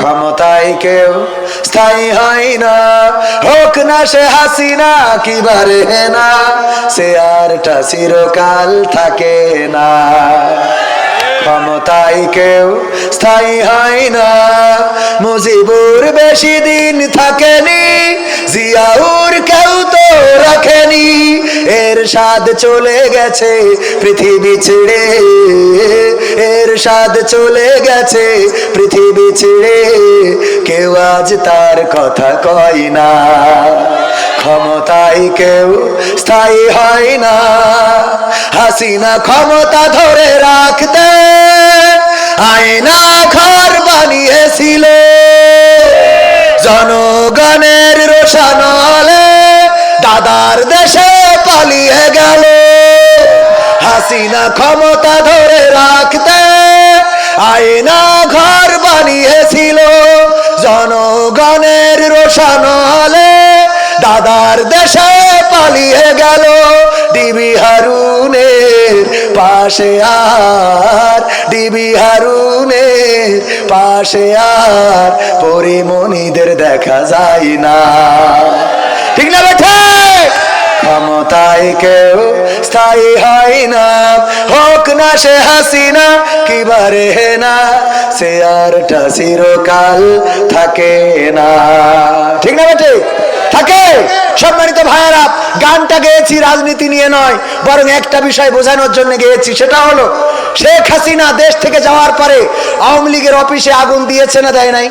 ক্ষমতায় কেউ স্থায়ী হয় না। হোক না সে হাসিনা, কি বারে না, সে আরটা চিরকাল থাকে না। ক্ষমতায় কেউ স্থায়ী হয় না। মুজিবুর বেশি দিন থাকেনি, জিয়াউর কেউ তো রাখেনি। এর স্বাদ চলে গেছে, পৃথিবী ছেড়ে এর স্বাদ চলে গেছে পৃথিবী ছেড়ে। কেউ আজ তার কথা কয় না। ক্ষমতায় কেউ স্থায়ী হয় না। হাসিনা ক্ষমতা ধরে রাখতে আয়না ঘর বানিয়েছিল। জনগণের রোশানলে দাদার দেশে পালিয়ে গেল। হাসিনা ক্ষমতা ধরে রাখতে আয়না ঘর বানিয়েছিল জনগণের রোশানলে। দাদার দেশে পালিয়ে গেল ডিবি হারুনের পাশে আর। ডিবি হারুনের পাশে আর। পরিমণিদের দেখা যায় না। ঠিক না ক্ষমতায় কেউ স্থায়ী হয় না। হোক না সে হাসিনা বারে না, সে আরটা চিরকাল থাকে না। ঠিক না বেটে? থাকে। সম্মানিত ভাইয়ারা, গানটা গেয়েছি, রাজনীতি নিয়ে নয়, বরং একটা বিষয় বোঝানোর জন্য গেয়েছি, সেটা হলো, শেখ হাসিনা দেশ থেকে যাওয়ার পরে আওয়ামী লীগের অফিসে আগুন দিয়েছে না দেয় নাই?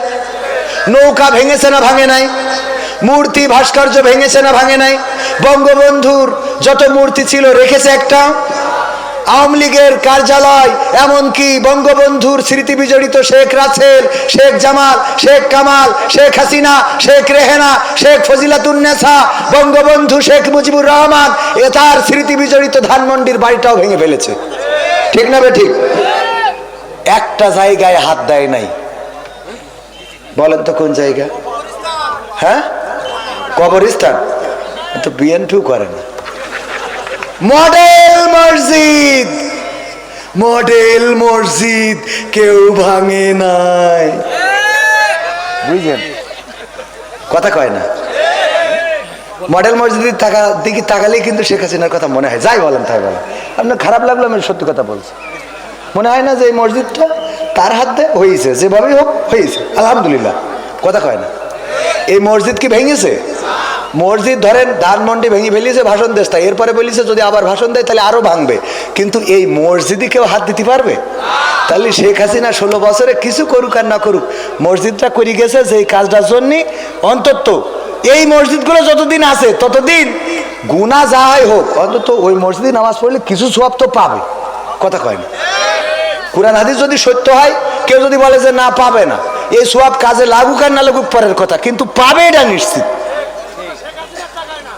নৌকা ভেঙেছে না ভাঙে নাই? মূর্তি ভাস্কর্য ভেঙেছে না ভাঙে নাই? বঙ্গবন্ধুর যত মূর্তি ছিল, রেখেছে একটা। আওয়ামী লীগের কার্যালয়, এমনকি বঙ্গবন্ধুর স্মৃতি বিজড়িত শেখ রাসেল, শেখ জামাল, শেখ কামাল, শেখ হাসিনা, শেখ রেহেনা, শেখ ফজিলাতুন্নেসা বঙ্গবন্ধু শেখ মুজিবুর রহমান, এ তার স্মৃতি বিজড়িত ধানমন্ডির বাড়িটাও ভেঙে ফেলেছে। ঠিক না বে ঠিক? একটা জায়গায় হাত দেয় নাই। বলেন তো কোন জায়গা? হ্যাঁ? কবরস্থান। তো বিএনপিও করে না। মডেল মসজিদ মডেল মসজিদ কেউ ভাঙে নাই। বুঝলেন? কথা কয় না। মডেল মসজিদের টাকা দিকে তাকালেই কিন্তু শেখ হাসিনার কথা মনে হয়। যাই বলেন, তাই বলেন। আপনার খারাপ লাগল, আমি সত্যি কথা বলছি। মনে হয় না যে এই মসজিদটা তার হাতে হয়েছে। যেভাবেই হোক, হয়েছে। আলহামদুলিল্লাহ। কথা কয় না। এই মসজিদ কি ভেঙেছে? মসজিদ ধরেন, ধানমন্ডি ভেঙে ফেলিয়েছে ভাষণ দেশ, তাই এরপরে বলিছে যদি আবার ভাষণ দেয়, তাহলে আরও ভাঙবে। কিন্তু এই মসজিদে কেউ হাত দিতে পারবে? তাহলে শেখ হাসিনা ষোলো বছরে কিছু করুক আর না করুক, মসজিদটা করে গেছে যে এই কাজটার জন্য অন্তত এই মসজিদগুলো যতদিন আছে, ততদিন গুণা যাই হোক, অন্তত ওই মসজিদে নামাজ পড়লে কিছু সব তো পাবে। কথা কয় না? কোরআন, হাদিস যদি সত্য হয়, কেউ যদি বলে যে না, পাবে না। এই সব কাজে লাগুক আর না লাগুক পরের কথা, কিন্তু পাবে এটা নিশ্চিত।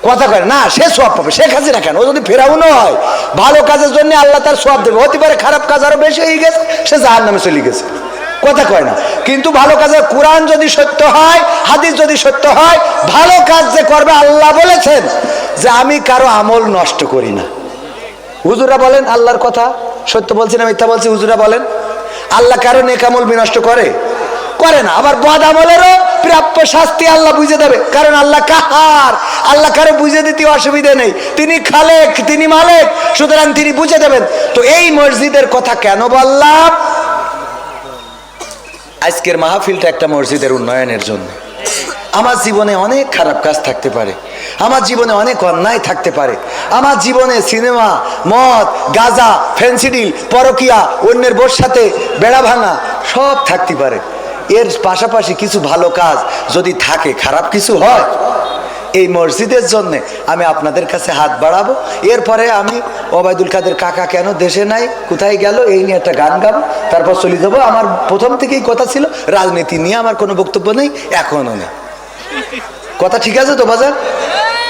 কথা কয় না সে সব পাবে, শেখ হাসিনা কেন? ও যদি ফেরাউনও হয়, ভালো কাজের জন্য আল্লাহ তার সব দেবে। হতে পারে খারাপ কাজ আরও বেশি হয়ে গেছে, সে জাহার নামে চলে গেছে। কথা কয় না। কিন্তু ভালো কাজের কোরআন যদি সত্য হয়, হাদিস যদি সত্য হয়, ভালো কাজ যে করবে আল্লাহ বলেছেন যে আমি কারও আমল নষ্ট করি না। হুজুরা বলেন আল্লাহর কথা, সত্য বলছি না মিথ্যা বলছি হুজুরা বলেন, আল্লাহ কারও নেকামল বিনষ্ট করে? করে না। আবার বদ আমলেরও প্রাপ্য শাস্তি আল্লাহ বুঝে দেবে। কারণ আল্লাহ কাহার? আল্লাহ কারও বুঝে দিতে অসুবিধে নেই। তিনি খালেক, তিনি মালেক, সুতরাং তিনি বুঝে দেবেন। তো এই মসজিদের কথা কেন বললাম? আজকের মাহফিলটা একটা মসজিদের উন্নয়নের জন্য। আমার জীবনে অনেক খারাপ কাজ থাকতে পারে। আমার জীবনে অনেক অন্যায় থাকতে পারে। আমার জীবনে সিনেমা, মদ, গাজা ফেন্সিডিল পরকিয়া, অন্যের বোর সাথে বেড়া ভাঙা, সব থাকতে পারে। এর পাশাপাশি কিছু ভালো কাজ যদি থাকে, খারাপ কিছু হয়, এই মসজিদের জন্যে আমি আপনাদের কাছে হাত বাড়াবো। এরপরে আমি ওবায়দুল কাদের কাকা কেন দেশে নাই, কোথায় গেল, এই নিয়ে একটা গান গাবো, তারপর চলে যাব। আমার প্রথম থেকেই কথা ছিল, রাজনীতি নিয়ে আমার কোনো বক্তব্য নেই, এখনও নেই। কথা ঠিক আছে তো, বাজার?